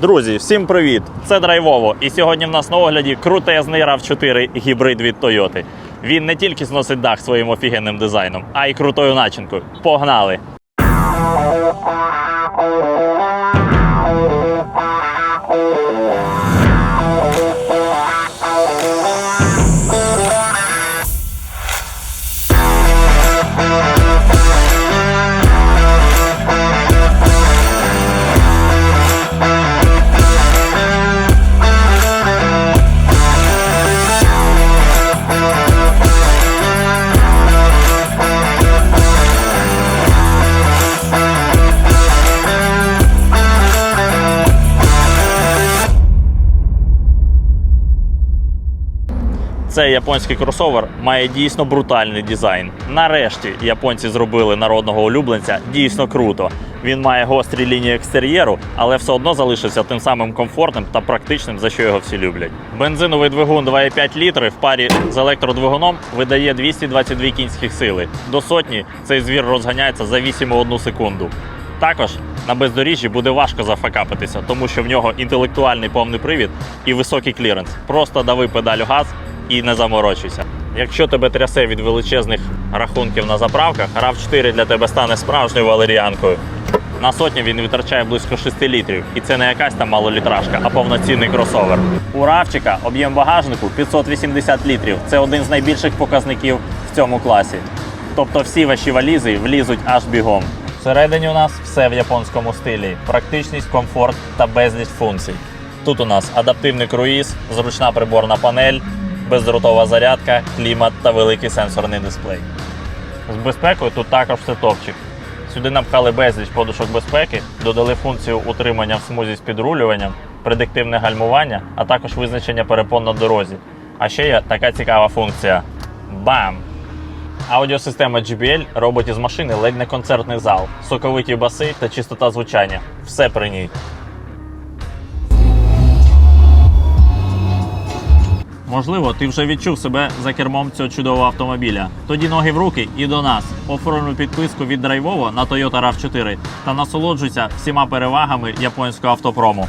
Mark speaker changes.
Speaker 1: Друзі, всім привіт! Це Драйвово. І сьогодні в нас на огляді крутезний RAV4 гібрид від Toyota. Він не тільки зносить дах своїм офігенним дизайном, а й крутою начинкою. Погнали! Цей японський кросовер має дійсно брутальний дизайн. Нарешті японці зробили народного улюбленця дійсно круто. Він має гострі лінії екстер'єру, але все одно залишився тим самим комфортним та практичним, за що його всі люблять. Бензиновий двигун 2,5 літри в парі з електродвигуном видає 222 кінських сили. До сотні цей звір розганяється за 8,1 секунду. Також на бездоріжжі буде важко зафакапитися, тому що в нього інтелектуальний повний привід і високий кліренс. Просто дави педалю газ і не заморочуйся. Якщо тебе трясе від величезних рахунків на заправках, RAV4 для тебе стане справжньою валеріанкою. На сотню він витрачає близько 6 літрів, і це не якась там малолітражка, а повноцінний кросовер. У равчика об'єм багажнику 580 літрів. Це один з найбільших показників в цьому класі. Тобто всі ваші валізи влізуть аж бігом. Всередині у нас все в японському стилі: практичність, комфорт та безліч функцій. Тут у нас адаптивний круїз, зручна приборна панель, бездротова зарядка, клімат та великий сенсорний дисплей. З безпекою тут також все топчик. Сюди напхали безліч подушок безпеки, додали функцію утримання в смузі з підрулюванням, предиктивне гальмування, а також визначення перепон на дорозі. А ще є така цікава функція. Бам! Аудіосистема JBL робить із машини ледь не концертний зал, соковиті баси та чистота звучання. Все при ній. Можливо, ти вже відчув себе за кермом цього чудового автомобіля. Тоді ноги в руки і до нас. Оформлю підписку від Драйвово на Toyota RAV4 та насолоджуйся всіма перевагами японського автопрому.